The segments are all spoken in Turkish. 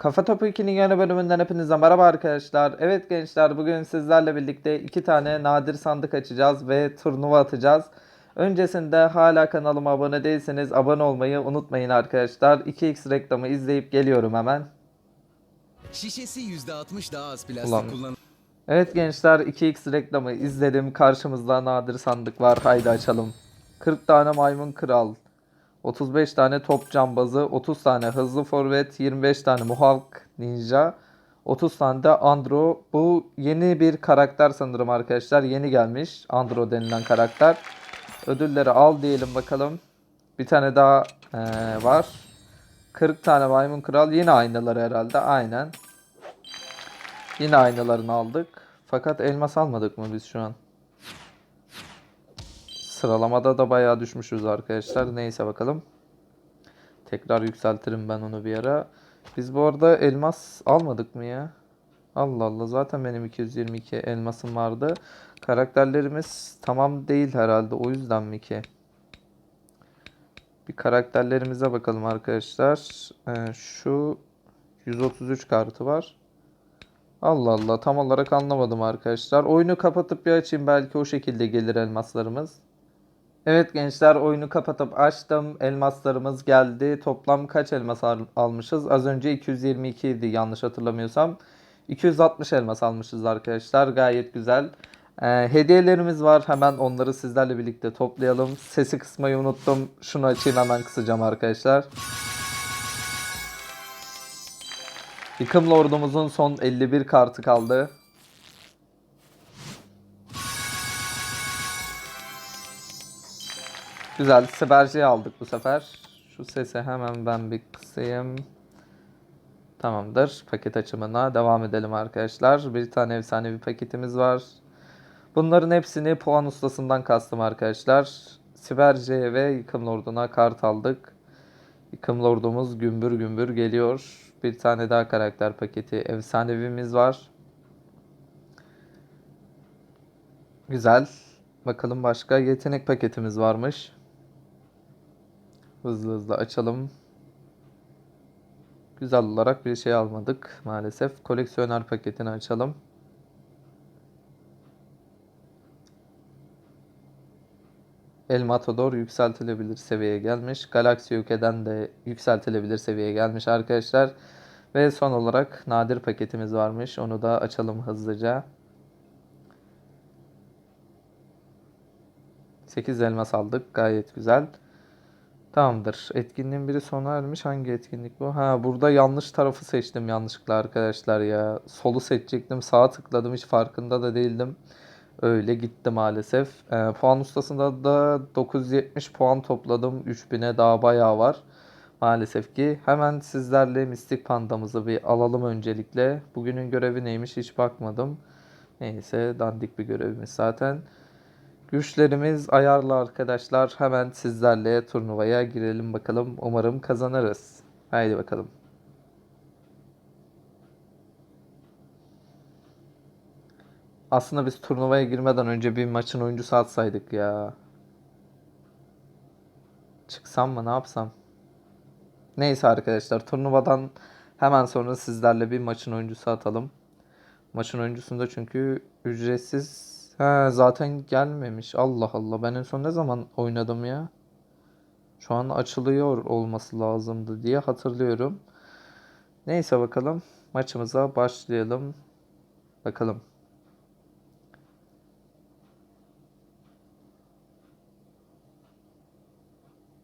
Kafa Topu 2'nin yeni bölümünden hepinize merhaba arkadaşlar. Evet gençler bugün sizlerle birlikte iki tane nadir sandık açacağız ve turnuva atacağız. Öncesinde hala kanalıma abone değilseniz abone olmayı unutmayın arkadaşlar. 2x reklamı izleyip geliyorum hemen. Şişesi %60 daha az plastik Ulan. kullan. Evet gençler 2x reklamı izledim. Karşımızda nadir sandık var. Haydi açalım. 40 tane maymun kral. 35 tane top cambazı, 30 tane hızlı forvet, 25 tane muhalk ninja, 30 tane de Andro. Bu yeni bir karakter sanırım arkadaşlar. Yeni gelmiş Andro denilen karakter. Ödülleri al diyelim bakalım. Bir tane daha eee, var. 40 tane maymun kral. Yine aynaları herhalde. Aynen. Yine aynalarını aldık. Fakat elmas almadık mı biz şu an? Sıralamada da bayağı düşmüşüz arkadaşlar. Neyse bakalım. Tekrar yükseltirim ben onu bir ara. Biz bu arada elmas almadık mı ya? Allah Allah zaten benim 222 elmasım vardı. Karakterlerimiz tamam değil herhalde. O yüzden mi ki? Bir karakterlerimize bakalım arkadaşlar. Ee, şu 133 kartı var. Allah Allah tam olarak anlamadım arkadaşlar. Oyunu kapatıp bir açayım belki o şekilde gelir elmaslarımız. Evet gençler oyunu kapatıp açtım. Elmaslarımız geldi. Toplam kaç elmas al- almışız? Az önce 222 idi yanlış hatırlamıyorsam. 260 elmas almışız arkadaşlar. Gayet güzel. Ee, hediyelerimiz var. Hemen onları sizlerle birlikte toplayalım. Sesi kısmayı unuttum. Şunu açayım hemen kısacağım arkadaşlar. Yıkım Lord'umuzun son 51 kartı kaldı. Güzel. Siberci'yi aldık bu sefer. Şu sesi hemen ben bir kısayım. Tamamdır. Paket açımına devam edelim arkadaşlar. Bir tane efsanevi paketimiz var. Bunların hepsini puan ustasından kastım arkadaşlar. Siberci'ye ve Yıkım Lord'una kart aldık. Yıkım Lord'umuz gümbür gümbür geliyor. Bir tane daha karakter paketi efsanevimiz var. Güzel. Bakalım başka yetenek paketimiz varmış. Hızlı hızlı açalım. Güzel olarak bir şey almadık maalesef. Koleksiyoner paketini açalım. El Matador yükseltilebilir seviyeye gelmiş. Galaxy Yuke'den de yükseltilebilir seviyeye gelmiş arkadaşlar. Ve son olarak nadir paketimiz varmış. Onu da açalım hızlıca. 8 elmas aldık. Gayet güzel. Tamamdır. Etkinliğin biri sona ermiş. Hangi etkinlik bu? Ha burada yanlış tarafı seçtim yanlışlıkla arkadaşlar ya. Solu seçecektim. Sağa tıkladım. Hiç farkında da değildim. Öyle gitti maalesef. Ee, puan ustasında da 970 puan topladım. 3000'e daha bayağı var. Maalesef ki. Hemen sizlerle Mistik Panda'mızı bir alalım öncelikle. Bugünün görevi neymiş hiç bakmadım. Neyse dandik bir görevimiz zaten. Güçlerimiz ayarlı arkadaşlar. Hemen sizlerle turnuvaya girelim bakalım. Umarım kazanırız. Haydi bakalım. Aslında biz turnuvaya girmeden önce bir maçın oyuncusu atsaydık ya. Çıksam mı ne yapsam? Neyse arkadaşlar turnuvadan hemen sonra sizlerle bir maçın oyuncusu atalım. Maçın oyuncusunda çünkü ücretsiz He, zaten gelmemiş. Allah Allah. Ben en son ne zaman oynadım ya? Şu an açılıyor olması lazımdı diye hatırlıyorum. Neyse bakalım. Maçımıza başlayalım. Bakalım.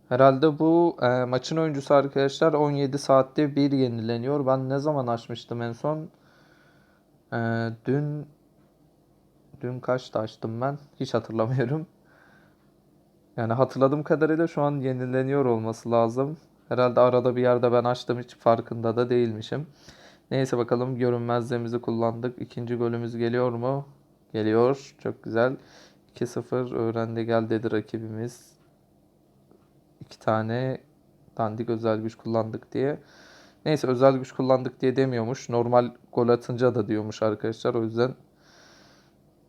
Herhalde bu e, maçın oyuncusu arkadaşlar 17 saatte bir yenileniyor. Ben ne zaman açmıştım en son? E, dün Dün kaçta açtım ben? Hiç hatırlamıyorum. Yani hatırladığım kadarıyla şu an yenileniyor olması lazım. Herhalde arada bir yerde ben açtım hiç farkında da değilmişim. Neyse bakalım görünmezliğimizi kullandık. İkinci golümüz geliyor mu? Geliyor. Çok güzel. 2-0 öğrendi gel dedi rakibimiz. İki tane dandik özel güç kullandık diye. Neyse özel güç kullandık diye demiyormuş. Normal gol atınca da diyormuş arkadaşlar. O yüzden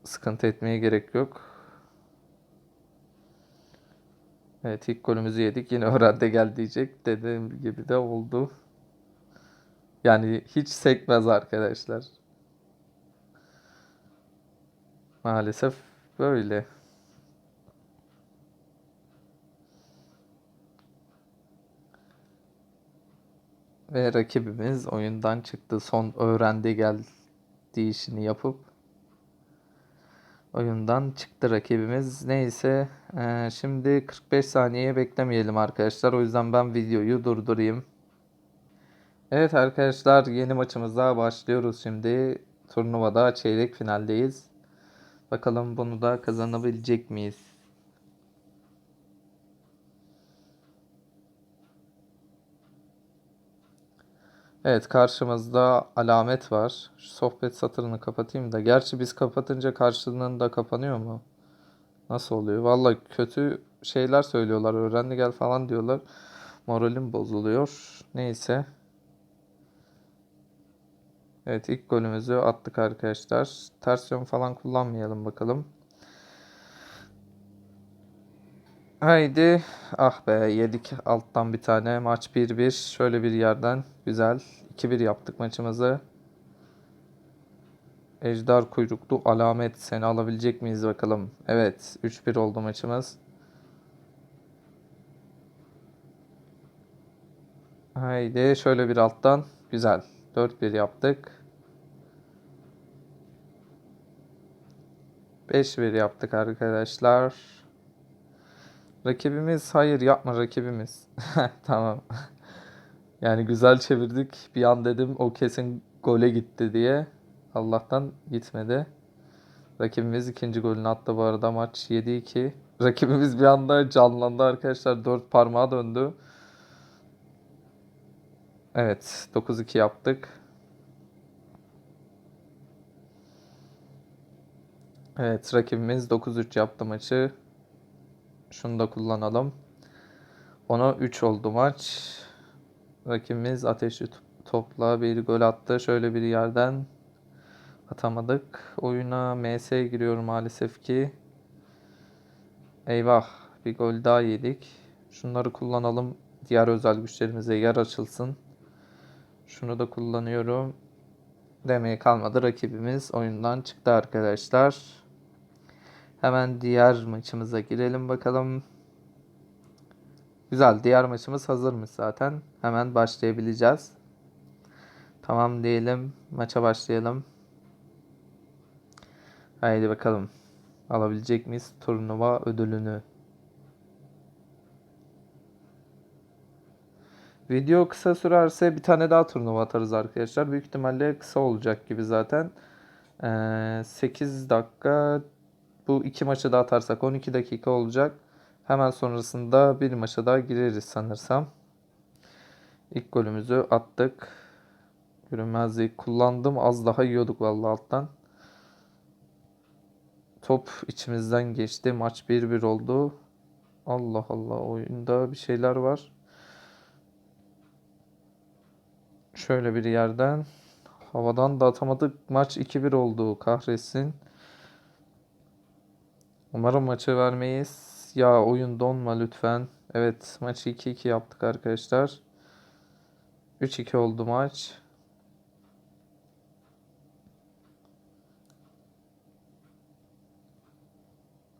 sıkıntı etmeye gerek yok. Evet ilk golümüzü yedik. Yine öğrende gel diyecek. Dediğim gibi de oldu. Yani hiç sekmez arkadaşlar. Maalesef böyle. Ve rakibimiz oyundan çıktı. Son öğrendi geldi işini yapıp oyundan çıktı rakibimiz. Neyse eee, şimdi 45 saniyeye beklemeyelim arkadaşlar. O yüzden ben videoyu durdurayım. Evet arkadaşlar yeni maçımıza başlıyoruz şimdi. Turnuvada çeyrek finaldeyiz. Bakalım bunu da kazanabilecek miyiz? Evet karşımızda alamet var. Şu sohbet satırını kapatayım da. Gerçi biz kapatınca karşılığında kapanıyor mu? Nasıl oluyor? Vallahi kötü şeyler söylüyorlar. Öğrendi gel falan diyorlar. Moralim bozuluyor. Neyse. Evet ilk golümüzü attık arkadaşlar. Ters yön falan kullanmayalım bakalım. Haydi. Ah be yedik alttan bir tane. Maç 1-1. Şöyle bir yerden. Güzel. 2-1 yaptık maçımızı. Ejder kuyruklu alamet. Seni alabilecek miyiz bakalım. Evet. 3-1 oldu maçımız. Haydi şöyle bir alttan. Güzel. 4-1 yaptık. 5-1 yaptık arkadaşlar. Rakibimiz hayır yapma rakibimiz. Tamam. Yani güzel çevirdik. Bir an dedim o kesin gole gitti diye. Allah'tan gitmedi. Rakibimiz ikinci golünü attı bu arada maç 7-2. Rakibimiz bir anda canlandı arkadaşlar. Dört parmağa döndü. Evet 9-2 yaptık. Evet rakibimiz 9-3 yaptı maçı. Şunu da kullanalım. Ona 3 oldu maç. Rakibimiz ateşli to- topla bir gol attı. Şöyle bir yerden atamadık. Oyuna MS giriyor maalesef ki. Eyvah bir gol daha yedik. Şunları kullanalım. Diğer özel güçlerimize yer açılsın. Şunu da kullanıyorum. Demeye kalmadı. Rakibimiz oyundan çıktı arkadaşlar. Hemen diğer maçımıza girelim bakalım. Güzel. Diğer maçımız hazırmış zaten. Hemen başlayabileceğiz. Tamam diyelim. Maça başlayalım. Haydi bakalım. Alabilecek miyiz turnuva ödülünü? Video kısa sürerse bir tane daha turnuva atarız arkadaşlar. Büyük ihtimalle kısa olacak gibi zaten. Ee, 8 dakika bu iki maçı da atarsak 12 dakika olacak. Hemen sonrasında bir maça daha gireriz sanırsam. İlk golümüzü attık. Görünmezliği kullandım. Az daha yiyorduk vallahi alttan. Top içimizden geçti. Maç 1-1 oldu. Allah Allah oyunda bir şeyler var. Şöyle bir yerden havadan da atamadık. Maç 2-1 oldu. Kahretsin. Umarım maçı vermeyiz. Ya oyun donma lütfen. Evet maçı 2-2 yaptık arkadaşlar. 3-2 oldu maç.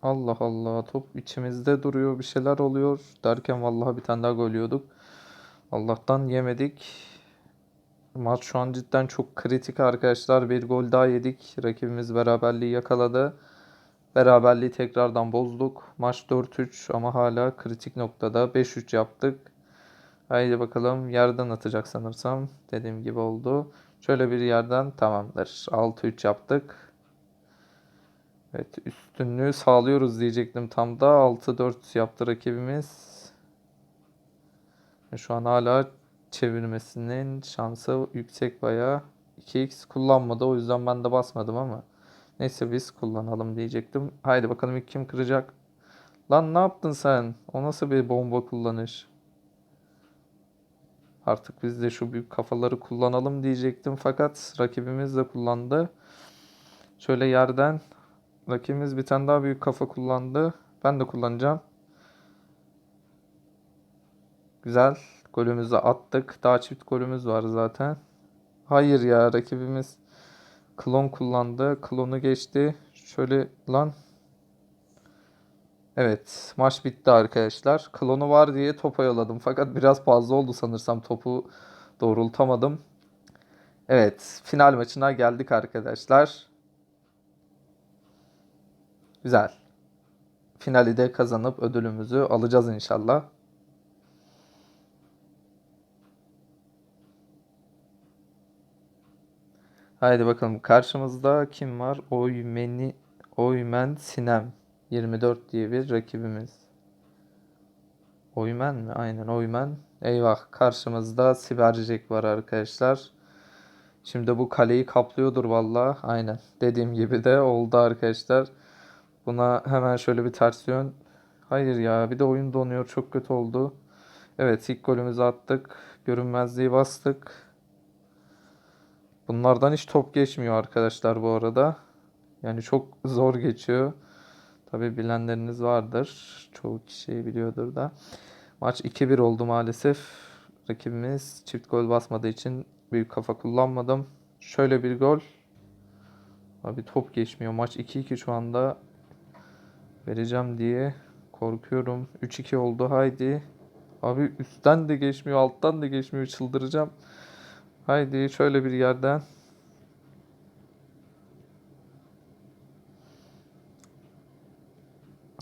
Allah Allah top içimizde duruyor bir şeyler oluyor derken vallahi bir tane daha gol yiyorduk. Allah'tan yemedik. Maç şu an cidden çok kritik arkadaşlar. Bir gol daha yedik. Rakibimiz beraberliği yakaladı. Beraberliği tekrardan bozduk. Maç 4-3 ama hala kritik noktada. 5-3 yaptık. Haydi bakalım yerden atacak sanırsam. Dediğim gibi oldu. Şöyle bir yerden tamamdır. 6-3 yaptık. Evet üstünlüğü sağlıyoruz diyecektim tam da. 6-4 yaptı rakibimiz. Şu an hala çevirmesinin şansı yüksek bayağı. 2x kullanmadı o yüzden ben de basmadım ama. Neyse biz kullanalım diyecektim. Haydi bakalım ilk kim kıracak? Lan ne yaptın sen? O nasıl bir bomba kullanış? Artık biz de şu büyük kafaları kullanalım diyecektim. Fakat rakibimiz de kullandı. Şöyle yerden rakibimiz bir tane daha büyük kafa kullandı. Ben de kullanacağım. Güzel. Golümüzü attık. Daha çift golümüz var zaten. Hayır ya rakibimiz klon kullandı. Klonu geçti. Şöyle lan. Evet maç bitti arkadaşlar. Klonu var diye topa yolladım. Fakat biraz fazla oldu sanırsam. Topu doğrultamadım. Evet final maçına geldik arkadaşlar. Güzel. Finali de kazanıp ödülümüzü alacağız inşallah. Haydi bakalım karşımızda kim var? Oymeni, Oymen Sinem 24 diye bir rakibimiz. Oymen mi? Aynen Oymen. Eyvah karşımızda Sibercek var arkadaşlar. Şimdi bu kaleyi kaplıyordur valla. Aynen. Dediğim gibi de oldu arkadaşlar. Buna hemen şöyle bir ters yön. Hayır ya bir de oyun donuyor. Çok kötü oldu. Evet ilk golümüzü attık. Görünmezliği bastık. Bunlardan hiç top geçmiyor arkadaşlar bu arada. Yani çok zor geçiyor. Tabi bilenleriniz vardır. Çoğu kişi biliyordur da. Maç 2-1 oldu maalesef. Rakibimiz çift gol basmadığı için büyük kafa kullanmadım. Şöyle bir gol. Abi top geçmiyor. Maç 2-2 şu anda. Vereceğim diye korkuyorum. 3-2 oldu. Haydi. Abi üstten de geçmiyor, alttan da geçmiyor. Çıldıracağım. Haydi şöyle bir yerden.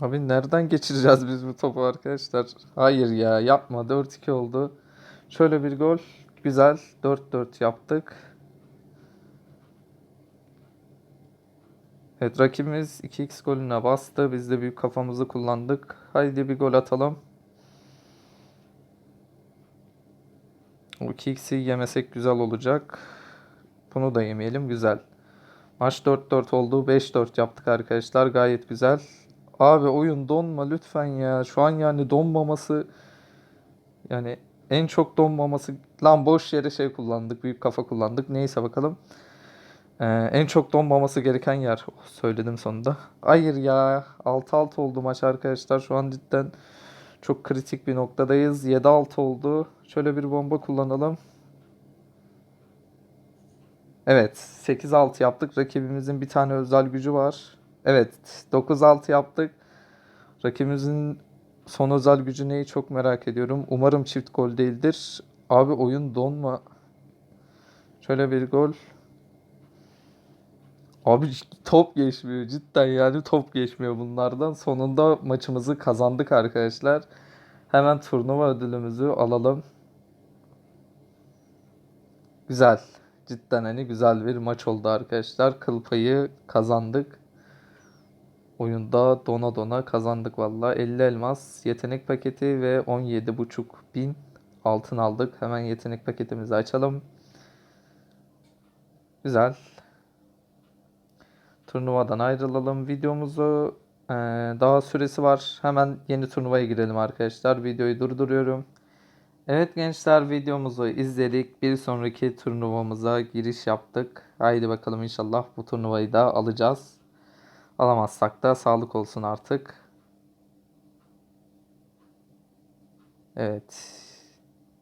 Abi nereden geçireceğiz biz bu topu arkadaşlar? Hayır ya yapma 4-2 oldu. Şöyle bir gol. Güzel 4-4 yaptık. Evet rakibimiz 2x golüne bastı. Biz de büyük kafamızı kullandık. Haydi bir gol atalım. O 2x'i yemesek güzel olacak. Bunu da yemeyelim. Güzel. Maç 4-4 oldu. 5-4 yaptık arkadaşlar. Gayet güzel. Abi oyun donma lütfen ya. Şu an yani donmaması yani en çok donmaması lan boş yere şey kullandık. Büyük kafa kullandık. Neyse bakalım. Ee, en çok donmaması gereken yer. Oh, söyledim sonunda. Hayır ya. 6-6 oldu maç arkadaşlar. Şu an cidden çok kritik bir noktadayız. 7-6 oldu. Şöyle bir bomba kullanalım. Evet, 8-6 yaptık. Rakibimizin bir tane özel gücü var. Evet, 9-6 yaptık. Rakibimizin son özel gücü neyi çok merak ediyorum. Umarım çift gol değildir. Abi oyun donma. Şöyle bir gol. Abi top geçmiyor cidden yani top geçmiyor bunlardan. Sonunda maçımızı kazandık arkadaşlar. Hemen turnuva ödülümüzü alalım. Güzel. Cidden hani güzel bir maç oldu arkadaşlar. Kıl payı kazandık. Oyunda dona dona kazandık valla. 50 elmas, yetenek paketi ve 17.5 bin altın aldık. Hemen yetenek paketimizi açalım. Güzel. Turnuvadan ayrılalım. Videomuzu eee, daha süresi var. Hemen yeni turnuvaya girelim arkadaşlar. Videoyu durduruyorum. Evet gençler videomuzu izledik. Bir sonraki turnuvamıza giriş yaptık. Haydi bakalım inşallah bu turnuvayı da alacağız. Alamazsak da sağlık olsun artık. Evet.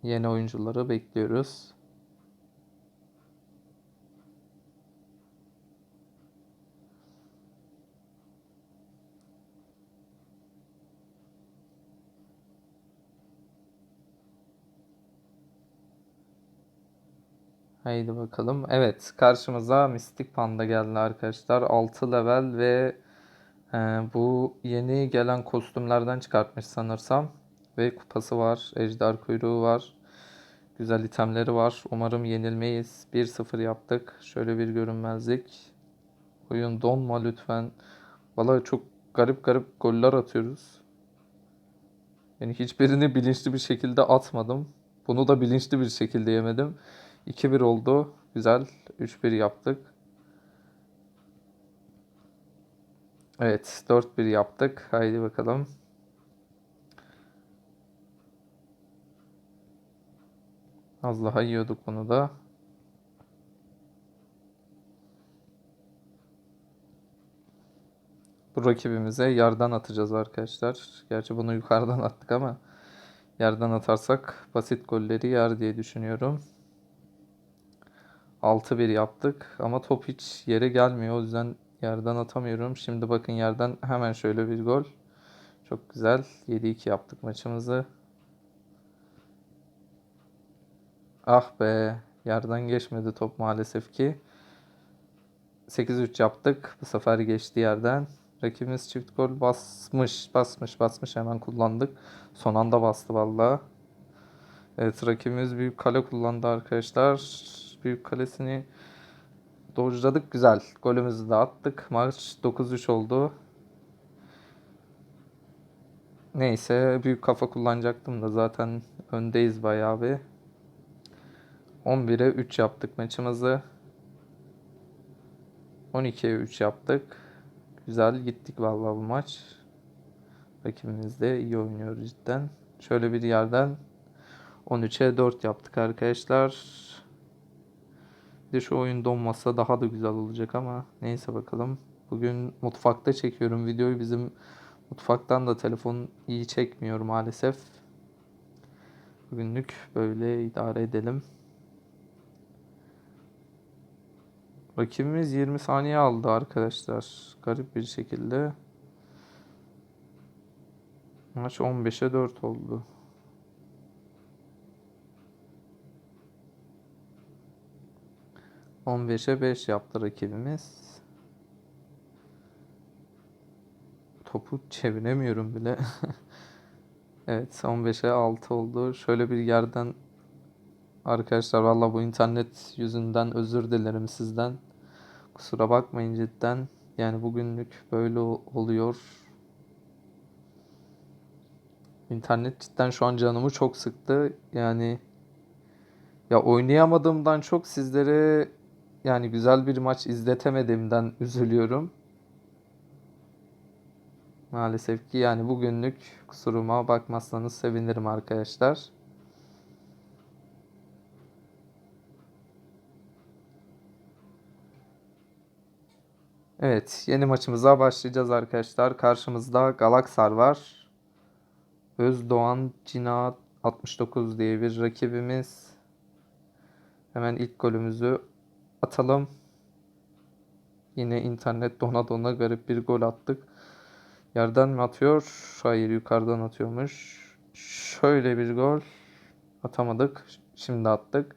Yeni oyuncuları bekliyoruz. Haydi bakalım. Evet, karşımıza Mistik Panda geldi arkadaşlar. 6 level ve e, bu yeni gelen kostümlerden çıkartmış sanırsam. Ve kupası var, ejder kuyruğu var. Güzel itemleri var. Umarım yenilmeyiz. 1-0 yaptık. Şöyle bir görünmezlik. Oyun donma lütfen. Vallahi çok garip garip goller atıyoruz. Yani hiçbirini bilinçli bir şekilde atmadım. Bunu da bilinçli bir şekilde yemedim. 2-1 oldu. Güzel. 3-1 yaptık. Evet. 4-1 yaptık. Haydi bakalım. Az daha yiyorduk bunu da. Bu rakibimize yerden atacağız arkadaşlar. Gerçi bunu yukarıdan attık ama yerden atarsak basit golleri yer diye düşünüyorum. 6-1 yaptık ama top hiç yere gelmiyor. O yüzden yerden atamıyorum. Şimdi bakın yerden hemen şöyle bir gol. Çok güzel. 7-2 yaptık maçımızı. Ah be. Yerden geçmedi top maalesef ki. 8-3 yaptık. Bu sefer geçti yerden. Rakibimiz çift gol basmış, basmış, basmış hemen kullandık. Son anda bastı vallahi. Evet rakibimiz büyük kale kullandı arkadaşlar. Büyük kalesini dojladık güzel. Golümüzü de attık. Maç 9-3 oldu. Neyse büyük kafa kullanacaktım da zaten öndeyiz bayağı bir. 11'e 3 yaptık maçımızı. 12'ye 3 yaptık. Güzel gittik vallahi bu maç. Rakibimiz de iyi oynuyor cidden. Şöyle bir yerden 13'e 4 yaptık arkadaşlar. De şu oyun donmasa daha da güzel olacak ama neyse bakalım. Bugün mutfakta çekiyorum videoyu. Bizim mutfaktan da telefon iyi çekmiyor maalesef. Bugünlük böyle idare edelim. Rakibimiz 20 saniye aldı arkadaşlar. Garip bir şekilde. Maç 15'e 4 oldu. On beşe 5 yaptı rakibimiz. Topu çeviremiyorum bile. evet 15'e 6 oldu. Şöyle bir yerden Arkadaşlar valla bu internet yüzünden özür dilerim sizden. Kusura bakmayın cidden. Yani bugünlük böyle oluyor. İnternet cidden şu an canımı çok sıktı. Yani ya oynayamadığımdan çok sizlere yani güzel bir maç izletemediğimden üzülüyorum. Maalesef ki yani bugünlük kusuruma bakmazsanız sevinirim arkadaşlar. Evet, yeni maçımıza başlayacağız arkadaşlar. Karşımızda Galaksar var. Özdoğan Cina 69 diye bir rakibimiz. Hemen ilk golümüzü atalım. Yine internet dona dona garip bir gol attık. Yerden mi atıyor? Hayır, yukarıdan atıyormuş. Şöyle bir gol atamadık. Şimdi attık.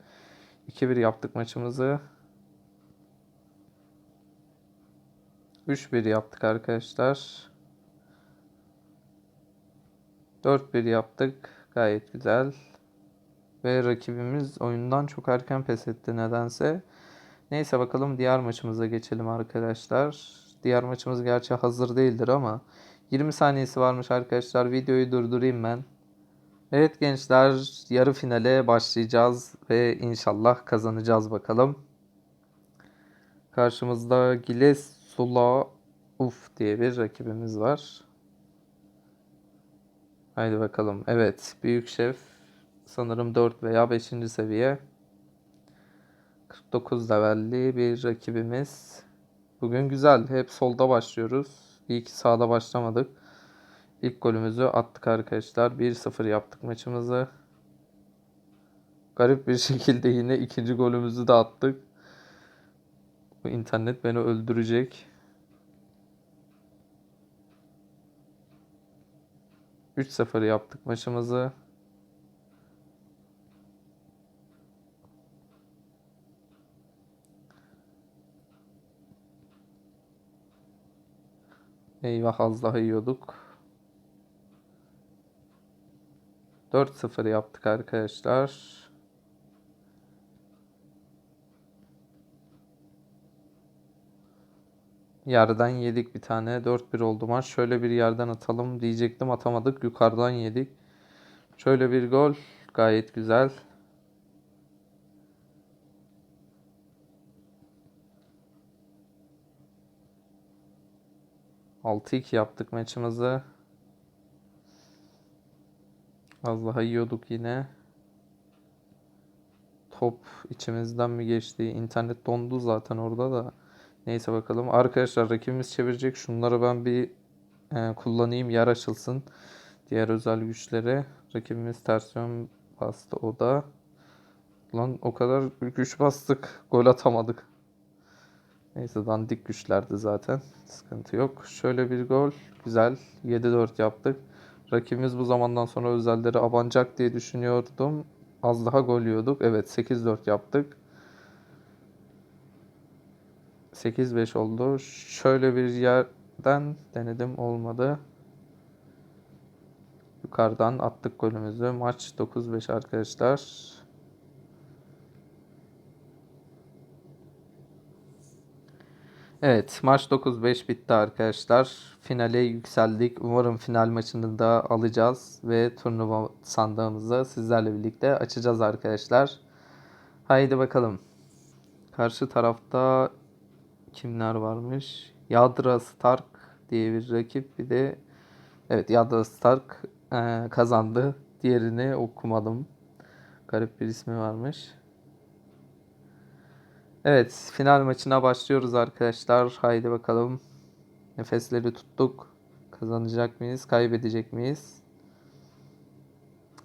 2-1 yaptık maçımızı. 3-1 yaptık arkadaşlar. 4-1 yaptık. Gayet güzel. Ve rakibimiz oyundan çok erken pes etti nedense. Neyse bakalım diğer maçımıza geçelim arkadaşlar. Diğer maçımız gerçi hazır değildir ama 20 saniyesi varmış arkadaşlar. Videoyu durdurayım ben. Evet gençler yarı finale başlayacağız ve inşallah kazanacağız bakalım. Karşımızda Giles Sula Uf diye bir rakibimiz var. Haydi bakalım. Evet, Büyük Şef sanırım 4 veya 5. seviye. 49 levelli bir rakibimiz. Bugün güzel. Hep solda başlıyoruz. İyi ki sağda başlamadık. İlk golümüzü attık arkadaşlar. 1-0 yaptık maçımızı. Garip bir şekilde yine ikinci golümüzü de attık. Bu internet beni öldürecek. 3-0 yaptık maçımızı. Eyvah az daha yiyorduk. 4-0 yaptık arkadaşlar. Yerden yedik bir tane. 4-1 oldu maç. Şöyle bir yerden atalım diyecektim. Atamadık. Yukarıdan yedik. Şöyle bir gol. Gayet güzel. Altı iki yaptık maçımızı. Az daha yiyorduk yine. Top içimizden mi geçti? İnternet dondu zaten orada da. Neyse bakalım. Arkadaşlar rakibimiz çevirecek. Şunları ben bir e, kullanayım. Yer açılsın. Diğer özel güçlere. Rakibimiz ters yön bastı o da. Lan o kadar güç bastık. Gol atamadık. Neyse dandik güçlerdi zaten. Sıkıntı yok. Şöyle bir gol. Güzel. 7-4 yaptık. Rakibimiz bu zamandan sonra özelleri abanacak diye düşünüyordum. Az daha gol yiyorduk. Evet 8-4 yaptık. 8-5 oldu. Şöyle bir yerden denedim olmadı. Yukarıdan attık golümüzü. Maç 9-5 arkadaşlar. Evet, maç 9-5 bitti arkadaşlar. Finale yükseldik. Umarım final maçını da alacağız ve turnuva sandığımızı sizlerle birlikte açacağız arkadaşlar. Haydi bakalım. Karşı tarafta kimler varmış? Yadra Stark diye bir rakip. Bir de evet Yadra Stark eee, kazandı. Diğerini okumadım. Garip bir ismi varmış. Evet, final maçına başlıyoruz arkadaşlar. Haydi bakalım. Nefesleri tuttuk. Kazanacak mıyız, kaybedecek miyiz?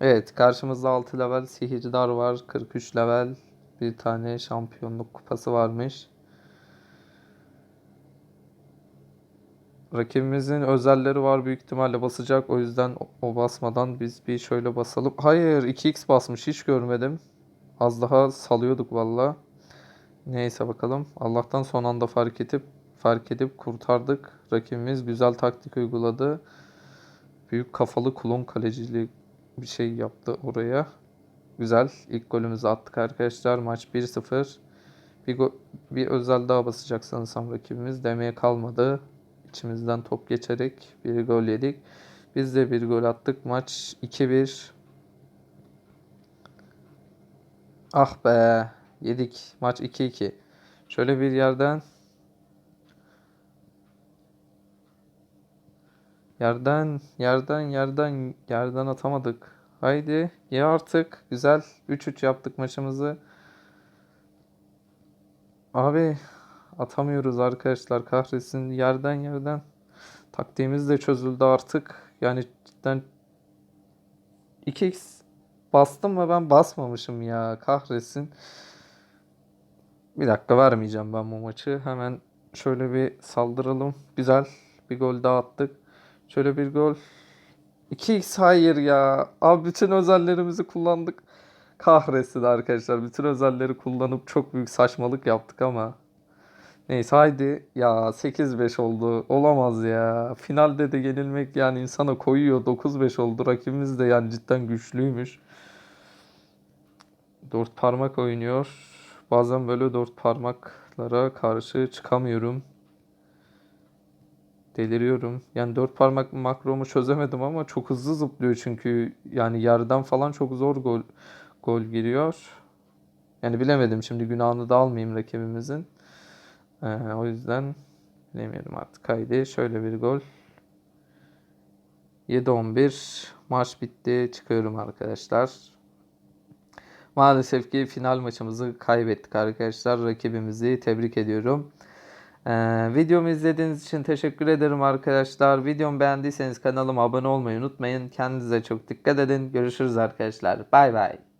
Evet, karşımızda 6 level Sihirdar var. 43 level bir tane şampiyonluk kupası varmış. Rakibimizin özelleri var büyük ihtimalle basacak. O yüzden o- basmadan biz bir şöyle basalım. Hayır 2x basmış hiç görmedim. Az daha salıyorduk valla. Neyse bakalım. Allah'tan son anda fark edip fark edip kurtardık. Rakibimiz güzel taktik uyguladı. Büyük kafalı kulon kaleciliği bir şey yaptı oraya. Güzel. İlk golümüzü attık arkadaşlar. Maç 1-0. Bir, bir özel daha basacak sanırsam rakibimiz. Demeye kalmadı. İçimizden top geçerek bir gol yedik. Biz de bir gol attık. Maç 2-1. Ah be. Yedik. Maç 2-2. Şöyle bir yerden yerden yerden yerden yerden atamadık. Haydi ye artık. Güzel. 3-3 yaptık maçımızı. Abi atamıyoruz arkadaşlar kahretsin. Yerden yerden. Taktiğimiz de çözüldü artık. Yani cidden 2x bastım ve ben basmamışım ya kahretsin. Bir dakika vermeyeceğim ben bu maçı. Hemen şöyle bir saldıralım. Güzel. Bir gol daha attık. Şöyle bir gol. 2x hayır ya. Abi bütün özellerimizi kullandık. Kahretsin arkadaşlar. Bütün özelleri kullanıp çok büyük saçmalık yaptık ama. Neyse haydi. Ya 8-5 oldu. Olamaz ya. Finalde de yenilmek yani insana koyuyor. 9-5 oldu. Rakibimiz de yani cidden güçlüymüş. Dört parmak oynuyor. Bazen böyle dört parmaklara karşı çıkamıyorum. Deliriyorum. Yani dört parmak makromu çözemedim ama çok hızlı zıplıyor çünkü yani yerden falan çok zor gol gol giriyor. Yani bilemedim şimdi günahını da almayayım rakibimizin. Ee, o yüzden bilemiyorum artık. Haydi şöyle bir gol. 7-11 maç bitti. Çıkıyorum arkadaşlar. Maalesef ki final maçımızı kaybettik arkadaşlar. Rakibimizi tebrik ediyorum. Ee, videomu izlediğiniz için teşekkür ederim arkadaşlar. Videomu beğendiyseniz kanalıma abone olmayı unutmayın. Kendinize çok dikkat edin. Görüşürüz arkadaşlar. Bay bay.